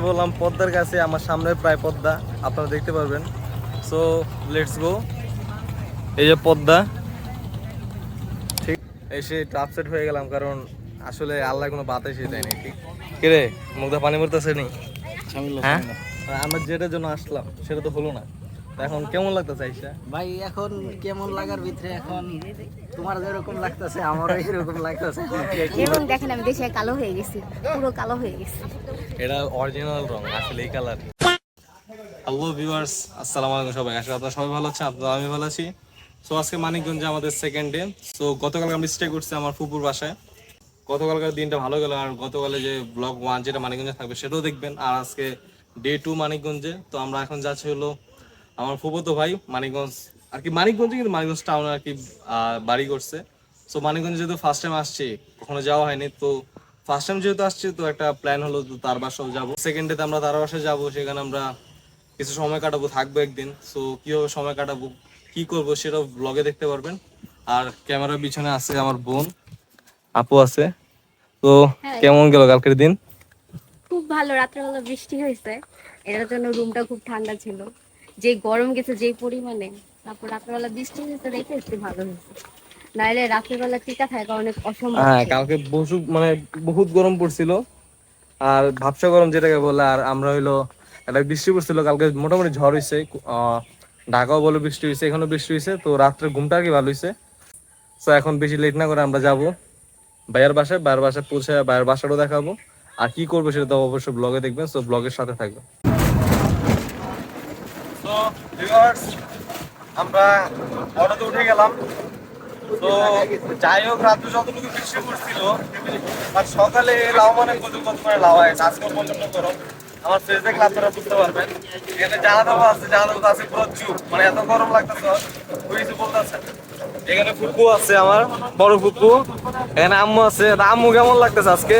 বললাম পদ্মার কাছে আমার সামনে প্রায় পদ্মা আপনারা দেখতে পারবেন। সো লেটস গো এই যে পদ্মা ঠিক এসে একটু আপসেট হয়ে গেলাম কারণ আসলে আল্লাহ কোনো বাতাসই দেয়নি ঠিক? কিরে মুখটা পানি মরতেছে নি? হ্যাঁ? আমরা যেটার জন্য আসলাম সেটা তো হলো না। এখন কেমন লাগতেছে আইসা? ভাই এখন কেমন লাগার ভিতরে এখন তোমার যেরকম লাগতেছে আমারও এরকম লাগতেছে। এবং দেখেন আমি দেশে কালো হয়ে গেছি পুরো কালো হয়ে গেছি। এটা অরিজিনাল রং আসলে এই কালার হ্যালো ভিউয়ার্স আসসালামু আলাইকুম সবাই। আসলে আপনারা সবাই ভালো আছেন আপনারা আমি ভালো আছি। সো আজকে মানিকগঞ্জে আমাদের সেকেন্ড ডে সো গতকাল আমি স্টে করছি আমার ফুপুর বাসায়। গতকালকার দিনটা ভালো গেল আর গতকালে যে ব্লগ ওয়ান যেটা মানিকগঞ্জে থাকবে সেটাও দেখবেন। আর আজকে ডে টু মানিকগঞ্জে। তো আমরা এখন যাচ্ছি হলো আমার ফুপুতো ভাই মানিকগঞ্জ আর কি মানিকগঞ্জে কিন্তু মানিকগঞ্জ টাউনে আর কি বাড়ি করছে। সো মানিকগঞ্জে যেহেতু ফার্স্ট টাইম আসছি কখনো যাওয়া হয়নি তো ফার্স্ট টাইম যেহেতু আসছি তো একটা প্ল্যান হলো তো তার বাসাও যাব। সেকেন্ড ডেতে আমরা তার বাসায় যাব সেখানে আমরা কিছু সময় কাটাবো থাকব একদিন। সো কীভাবে সময় কাটাবো কি করব সেটাও ব্লগে দেখতে পারবেন। আর ক্যামেরার পিছনে আছে আমার বোন আপু আছে। তো হ্যাঁ। কেমন গেল কালকের দিন? খুব ভালো রাত্রেবেলা বৃষ্টি হয়েছে। এটার জন্য রুমটা খুব ঠান্ডা ছিল। যে গরম গেছে যে পরিমাণে তারপর রাত্রেবেলা বৃষ্টি হয়েছে দেখে একটু ভালো হয়েছে। নাইলে রাত্রেবেলা টিকা থাকা অনেক অসম্ভব হ্যাঁ কালকে বহু মানে বহুত গরম পড়ছিল। আর ভাবসা গরম যেটাকে বলে আর আমরা হইল একটা বৃষ্টি পড়ছিল কালকে মোটামুটি ঝড় হয়েছে ঢাকাও বলে বৃষ্টি হয়েছে এখানেও বৃষ্টি হয়েছে তো রাত্রে ঘুমটা আর কি ভালো হয়েছে তো এখন বেশি লেট না করে আমরা যাব ভাইয়ার বাসায় ভাইয়ের বাসায় পৌঁছে ভাইয়ের বাসাটাও দেখাবো। আর কি করব সেটা তো অবশ্যই ব্লগে দেখবেন সো ব্লগের সাথে থাকবেন। তো ভিউয়ার্স আমরা অটোতে উঠে গেলাম। তো যাই হোক রাত্রে যতটুকু বৃষ্টি পড়ছিল আর সকালে লাউ মানে কত করে লাউ হয় আজকে পর্যন্ত গরম আমার ফেস দেখলে আপনারা বুঝতে পারবেন। এখানে জানা দেওয়া আছে জানা দেওয়া আছে পুরো চুপ। মানে এত গরম লাগতেছে কিছু বলতেছে। এখানে ফুপু আছে আমার বড় ফুপু এখানে আম্মু আছে। আম্মু কেমন লাগতেছে আজকে?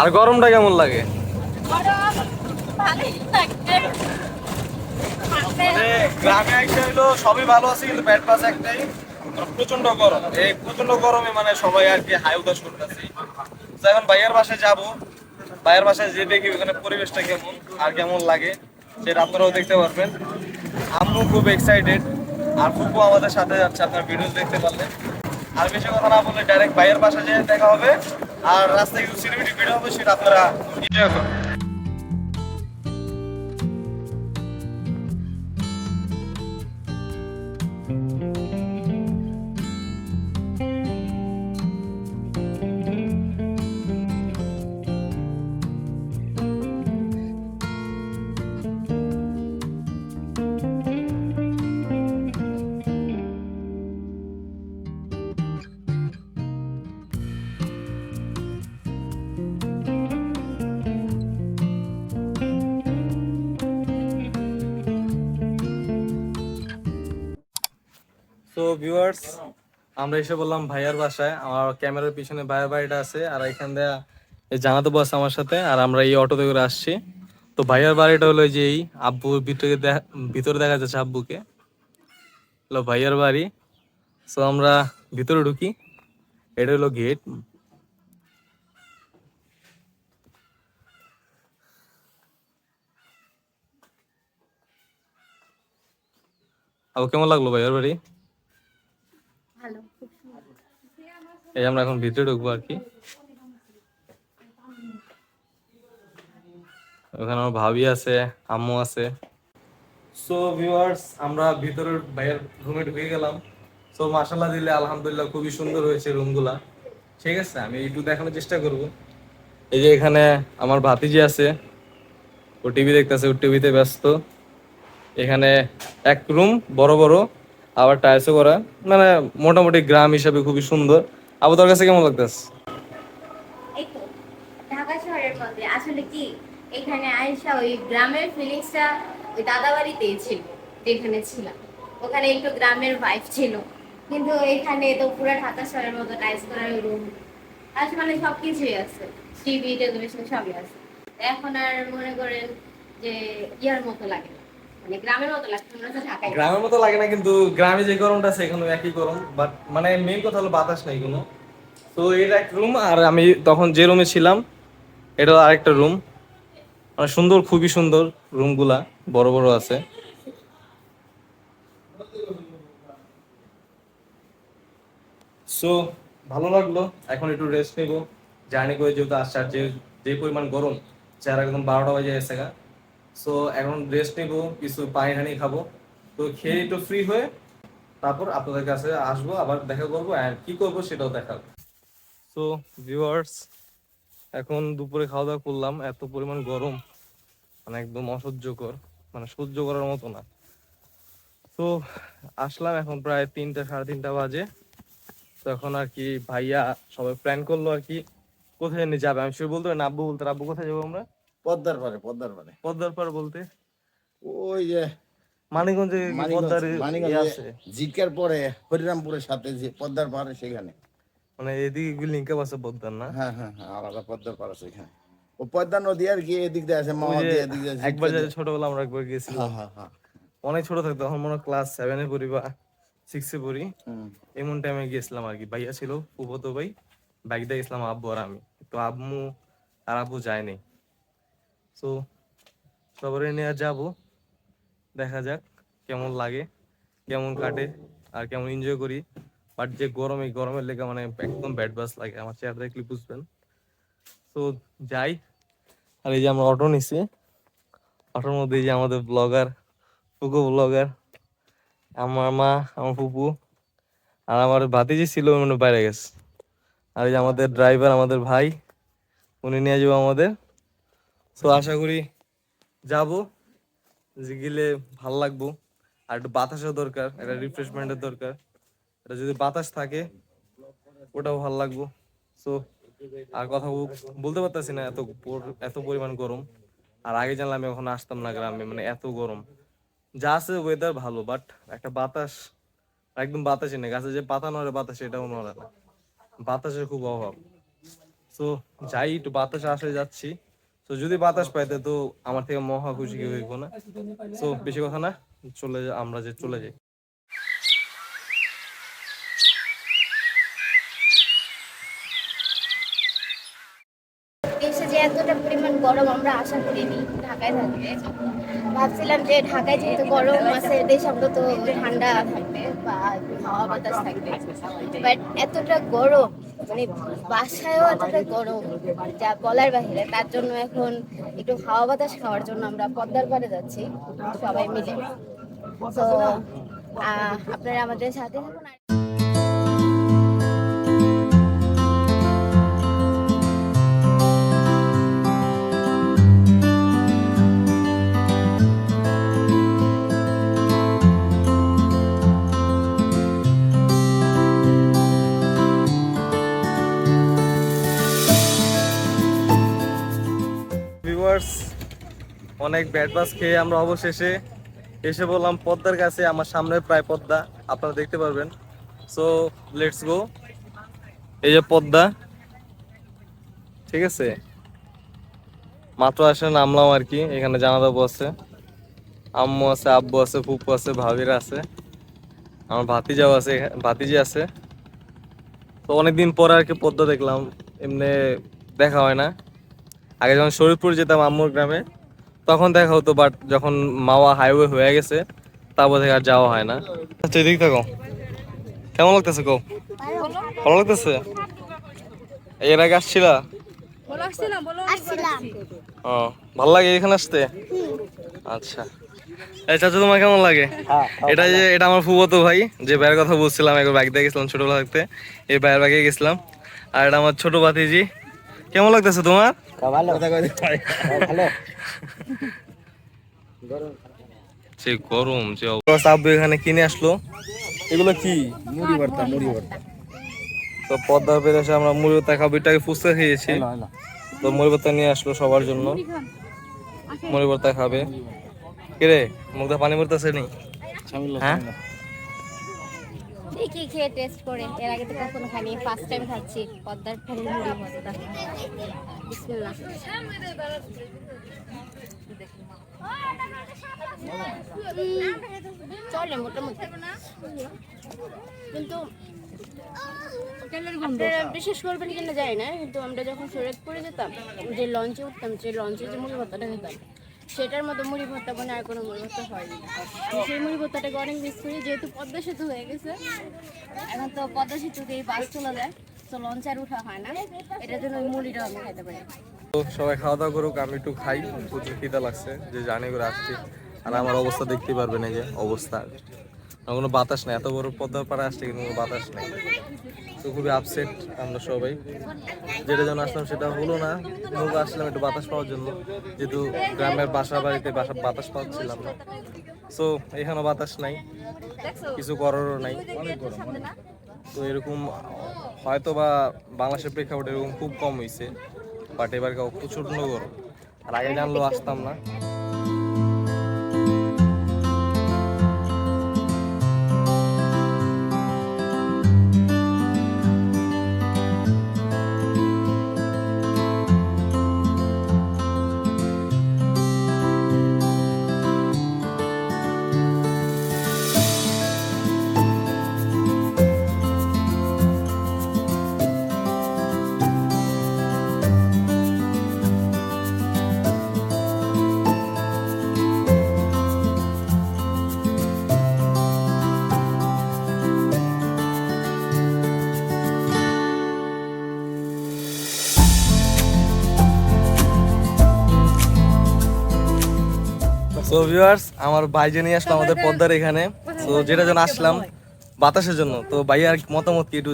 আর গরমটা কেমন লাগে? গরম মানে একটা হইল সবই ভালো আছে, কিন্তু ব্যাড পাস একটাই। প্রচণ্ড গরম। এই প্রচণ্ড গরমে মানে সবাই আর কি হাই উদাস করতেছে। এখন ভাইয়ের বাসায় যাব। ভাইয়ের বাসায় যে দেখি ওখানে পরিবেশটা কেমন, আর কেমন লাগে। সেটা আপনারাও দেখতে পারবেন। আম্মু খুব এক্সাইটেড আর ফুপু আমাদের সাথে যাচ্ছে, আপনার ভিডিও দেখতে পারলেন আর বেশি কথা না বললে ডাইরেক্ট ভাইয়ের বাসায় যেয়ে দেখা হবে। আর রাস্তায় কিছু সিনেমেটিক ভিডিও হবে, সেটা আপনারা এনজয় করবেন। ভিউয়ার্স আমরা এসে বললাম ভাইয়ার বাসায়। আমার ক্যামেরার পিছনে ভাইয়ার বাড়িটা আছে, আর এখান দিয়ে জানাতে বস আমার সাথে, আর আমরা এই অটোতে করে আসছি। তো ভাইয়ার বাড়িটা হলো যে এই আব্বু ভিতরে ভিতরে দেখা যাচ্ছে আব্বুকে। হলো ভাইয়ার বাড়ি। তো আমরা ভিতরে ঢুকি। এটা হলো গেট আবু, কেমন লাগল ভাইয়ার বাড়ি ভালো খুব সুন্দর এই আমরা এখন ভিতরে ঢুকবো আর কি। ওখানে আমার ভাবি আছে, আম্মু আছে। সো ভিউয়ার্স আমরা ভিতরের ভাইয়ের রুমে ঢুকে গেলাম। সো মাশাল্লাহ দিলে আলহামদুলিল্লাহ খুবই সুন্দর হয়েছে রুমগুলা ঠিক আছে, আমি একটু দেখানোর চেষ্টা করব। এই যে এখানে আমার ভাতিজি আছে, ও টিভি দেখতেছে, ও টিভিতে ব্যস্ত। এখানে এক রুম বড় বড়, আবার টাইলসও করা। মানে মোটামুটি গ্রাম হিসাবে খুবই সুন্দর। আবু তোর কাছে কেমন লাগতেছে? এই তো, ঢাকা শহরের মধ্যে। আসলে কি, এখানে ওই গ্রামের ফিলিংসটা ওই ছিল, যেখানে ওখানে একটু গ্রামের ভাইব ছিল। কিন্তু এখানে তো পুরো ঢাকা শহরের মতো টাইস রুম আজ মানে সব কিছুই আছে। টিভি টেলিভিশন সবই আছে। এখন আর মনে করেন যে ইয়ার মতো লাগে না। মানে গ্রামের মতো লাগে না, কিন্তু গ্রামে যে গরমটা আছে, এখানে একই গরম। বাট মানে মেইন কথা হলো বাতাস নেই কোনো। তো এটা এক রুম আর আমি তখন যে রুমে ছিলাম, এটা আরেকটা রুম মানে সুন্দর, খুবই সুন্দর রুমগুলা বড় বড় আছে। সো ভালো লাগল। এখন একটু রেস্ট নেব। জার্নি করে যেহেতু আসছে আর যে যে পরিমাণ গরম, চেহারা একদম বারোটা বাজে গেছে গা। সো এখন রেস্ট নেব, কিছু পানি টানি খাব। তো খেয়ে একটু ফ্রি হয়ে তারপর আপনাদের কাছে আসব, আবার দেখা করব আর কি করব সেটাও দেখাবো। সো ভিউয়ার্স এখন দুপুরে খাওয়া দাওয়া করলাম, এত পরিমাণ গরম মানে একদম অসহ্যকর মানে সহ্য করার মতো না। তো আসলাম এখন প্রায় তিনটা, সাড়ে তিনটা বাজে। তো এখন আর কি ভাইয়া সবাই প্ল্যান করল আর কি, কোথায় নিয়ে যাবে? আমি সে বলতে পারি আব্বু বলতে আব্বু কোথায় যাব আমরা? পদ্মার পারে পদ্মার পারে। পদ্মার পার বলতে? ওই যে মানিকগঞ্জে কি পদ্মার ইয়ে আছে? পরে হরিরামপুরের সাথে যে পদ্মার পারে সেখানে। মানে এদিকে আছে পদ্মার না? হ্যাঁ হ্যাঁ হ্যাঁ আলাদা পদ্মার পার আছে এখানে। ও পদ্মা নদী আর কি এদিক দিয়ে আছে মামা দিয়ে এদিক দিয়ে একবার যে ছোটবেলা আমরা একবার গেছিলাম হ্যাঁ হ্যাঁ অনেক ছোট থাকতো তখন মনে ক্লাস সেভেনে পড়ি বা সিক্সে পড়ি। এমন টাইমে গেছিলাম আর কি। ভাইয়া ছিল ফুফতো ভাই বাইক দিয়ে গেছিলাম আব্বু আর আমি। তো আম্মু আর আব্বু যায়নি তো সবারই নিয়ে যাব। দেখা যাক কেমন লাগে, কেমন কাটে, আর কেমন এনজয় করি। বাট যে গরম এই গরমের লেগে মানে একদম ব্যাড বাস লাগে। আমার চেয়ার দেখলে বুঝবেন। তো যাই। আর এই যে আমরা অটো নিছি। অটোর মধ্যে যে আমাদের ব্লগার ফুকু ব্লগার আমার মা, আমার ফুপু, আর আমার ভাতিজি ছিল মানে বাইরে গেছে। আর এই যে আমাদের ড্রাইভার আমাদের ভাই, উনি নিয়ে যাব আমাদের। তো আশা করি যাব যে গেলে ভালো লাগবো। আর একটু বাতাসের দরকার, একটা রিফ্রেশমেন্টের দরকার। এটা যদি বাতাস থাকে, ওটাও ভালো লাগবো। সো আর কথা বল- বলতে পারতেছি না এত এত পরিমাণ গরম। আর আগে জানলাম আমি এখন আসতাম না গ্রামে মানে এত গরম। যা আছে ওয়েদার ভালো বাট একটা বাতাস, একদম বাতাসই নেই। গাছে যে পাতা নড়ে, বাতাস এটাও নড়ে না। বাতাসের খুব অভাব। তো যাই, একটু বাতাসে আসলে যাচ্ছি। তো যদি বাতাস পাইতে তো আমার থেকে মহা খুশি কেউ হইব না। তো বেশি কথা না, চলে আমরা যে চলে যাই। এসে যে এতটা গরম আমরা আশা করিনি ঢাকায় থাকতে। ভাবছিলাম যে ঢাকায় যেহেতু গরম আছে দেশে অন্তত ঠান্ডা থাকবে বা হাওয়া বাতাস থাকবে। বাট এতটা গরম মানে বাসায়ও এতটা গরম যা বলার বাহিরে, তার জন্য এখন একটু হাওয়া বাতাস খাওয়ার জন্য আমরা পদ্মার পাড়ে যাচ্ছি, সবাই মিলে। তো আপনারা আমাদের সাথে থাকুন অনেক ব্যাট বাস খেয়ে আমরা অবশেষে এসে বললাম, পদ্মার কাছে আমার সামনে প্রায় পদ্মা। আপনারা দেখতে পারবেন। সো লেটস গো এই যে পদ্মা, ঠিক আছে? মাত্র আসে নামলাম আর কি, এখানে জানাদাবু আছে, আম্মু আছে, আব্বু আছে, ফুপু আছে, ভাবিরা আছে, আমার ভাতিজাও আছে, ভাতিজি আছে। তো অনেকদিন পরে আর কি পদ্মা দেখলাম, এমনি দেখা হয় না। আগে যখন শরীরপুর যেতাম আম্মুর গ্রামে তখন দেখা হতো বাট যখন মাওয়া হাইওয়ে হয়ে গেছে তারপর থেকে আর যাওয়া হয় না। আচ্ছা এদিক থাকো। কেমন লাগতেছে কো ভালো লাগতেছে? এর আগে আসছিলা? ও ভালো লাগে এখানে আসতে? আচ্ছা। এই চাচা তোমার কেমন লাগে? এটা যে এটা আমার ফুবতো ভাই যে ভাইয়ের কথা বলছিলাম একবার বাইক দিয়ে গেছিলাম ছোটবেলা থাকতে এই ভাইয়ের বাইকে গেছিলাম। আর এটা আমার ছোট ভাতিজি। কেমন লাগতেছে তোমার? ভালো। সে গরম যে আব্বু এখানে কিনে আসলো। এগুলো কি? মুড়ি ভর্তা মুড়ি ভর্তা। তো পদ্মা পেরে এসে আমরা মুড়ি ভর্তা খাব এটাকে ফুচকা খেয়েছি। তো মুড়ি ভর্তা নিয়ে আসলো সবার জন্য। মুড়ি ভর্তা খাবে। কিরে মুখটা পানি ভরতেছে নি? হ্যাঁ? দেখি খেয়ে টেস্ট করে? এর আগে তো কখনো খাইনি ফার্স্ট টাইম খাচ্ছি, পদ্মার ফুল মুড়ি মজা বিসমিল্লাহ। চলে মোটামুটি। কিন্তু আপনারা বিশেষ করবেন কিনা জানি না, কিন্তু আমরা যখন শরীয়তপুরে যেতাম, যে লঞ্চে উঠতাম যে লঞ্চে যে মুড়ি ভর্তাটা খেতাম সেটার মতো মুড়ি ভর্তা মানে আর কোনো মুড়ি ভর্তা হয়নি। সেই মুড়ি ভর্তাটাকে অনেক মিস করি, যেহেতু পদ্মা সেতু হয়ে গেছে। এখন তো পদ্মা সেতুতে এই বাস চলে যায়, তো লঞ্চ আর উঠা হয় না। এটার জন্য ওই মুড়িটাও আমি খাইতে পারি। তো সবাই খাওয়া দাওয়া করুক, আমি একটু খাই, প্রচুর খিদা লাগছে, যে জানি করে আসছি। আর আমার অবস্থা দেখতে পারবেন এই যে অবস্থা। কোনো বাতাস নেই। এত বড় পদ্মার পাড়ে আসছে কিন্তু কোনো বাতাস নেই। তো খুবই আপসেট আমরা সবাই। যেটা জন্য আসলাম সেটা হলো না। নৌকা আসলাম একটু বাতাস পাওয়ার জন্য। যেহেতু গ্রামের বাসা বাড়িতে বাসা, বাতাস পাচ্ছিলাম না। সো এখানে বাতাস নাই। কিছু করারও নাই। তো এরকম হয়তো বা বাংলাদেশের প্রেক্ষাপটে এরকম খুব কম হয়েছে বাট এবার কাউ প্রচণ্ড গরম। আর আগে জানলেও আসতাম না। সো ভিউয়ার্স আমার ভাইজে নিয়ে আসলো আমাদের পদ্মার এখানে তো যেটা জন্য আসলাম বাতাসের জন্য তো ভাইয়ার মতামত কি একটু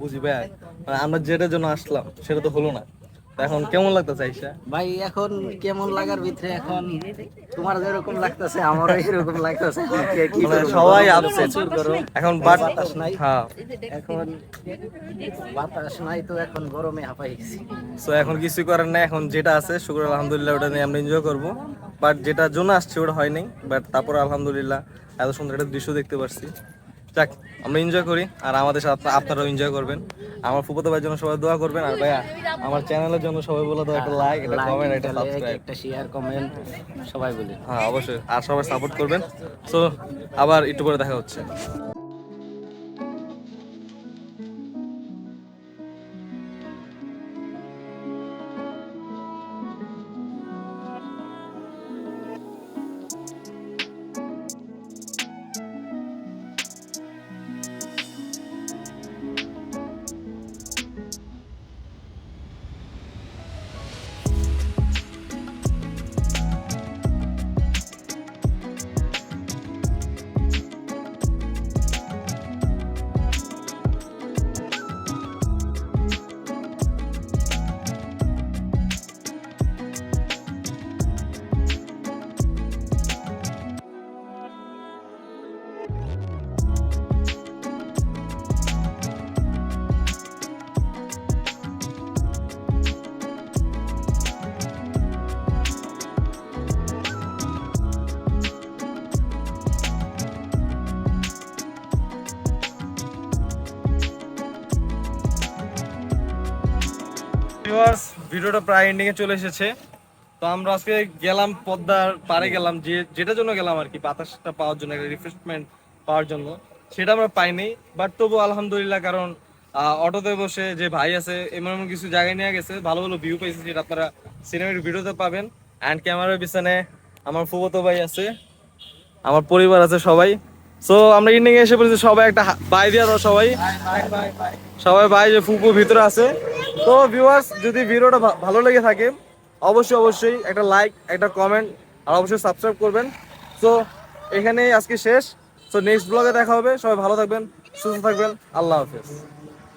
বুঝি ভাই? মানে আমরা যেটার জন্য আসলাম সেটা তো হলো না। এখন কেমন লাগতেছে আইসা? ভাই এখন কেমন লাগার ভিতরে এখন তোমার যেরকম লাগতেছে আমারও এরকম লাগতেছে। কি মানে সবাই গরম। আপসেট এখন বাতাস নাই। হ্যাঁ। এখন বাতাস নাই তো এখন গরমে হাঁপাই গেছি। সো এখন কিছু করার নাই এখন যেটা আছে শুক্র আলহামদুলিল্লাহ ওটা নিয়ে আমরা এনজয় করব। বাট যেটার জন্য আসছি ওটা হয় নাই। বাট তারপর আলহামদুলিল্লাহ এত সুন্দর একটা দৃশ্য দেখতে পাচ্ছি যাক আমরা এনজয় করি আর আমাদের সাথে আপনারাও এনজয় করবেন। আমার ফুপতো ভাইয়ের জন্য সবাই দোয়া করবেন আর ভাইয়া আমার চ্যানেলের জন্য সবাই বলে দাও একটা লাইক একটা কমেন্ট একটা সাবস্ক্রাইব একটা শেয়ার কমেন্ট সবাই বলি। হ্যাঁ অবশ্যই আর সবাই সাপোর্ট করবেন। সো আবার একটু পরে দেখা হচ্ছে। ভিডিওটা প্রায় এন্ডিং এ চলে এসেছে। তো আমরা আজকে গেলাম পদ্মার পারে গেলাম, যে যেটার জন্য গেলাম আর কি, বাতাসটা পাওয়ার জন্য, একটা রিফ্রেশমেন্ট পাওয়ার জন্য। সেটা আমরা পাইনি বাট তবু আলহামদুলিল্লাহ, কারণ অটোতে বসে যে ভাই আছে, এমন এমন কিছু জায়গায় নিয়ে গেছে, ভালো ভালো ভিউ পেয়েছে যেটা আপনারা সিনেমার ভিডিওতে পাবেন। অ্যান্ড ক্যামেরার পিছনে আমার ফুবতো ভাই আছে, আমার পরিবার আছে সবাই। সো আমরা ইন্ডিং এসে পড়েছি, সবাই একটা বাই দিয়া দাও সবাই। সবাই ভাই যে ফুপু ভিতরে আছে। তো ভিউয়ার্স যদি ভিডিওটা ভালো লেগে থাকে, অবশ্যই অবশ্যই একটা লাইক একটা কমেন্ট আর অবশ্যই সাবস্ক্রাইব করবেন। সো এখানেই আজকে শেষ। সো নেক্সট ব্লগে দেখা হবে। সবাই ভালো থাকবেন, সুস্থ থাকবেন। আল্লাহ হাফেজ।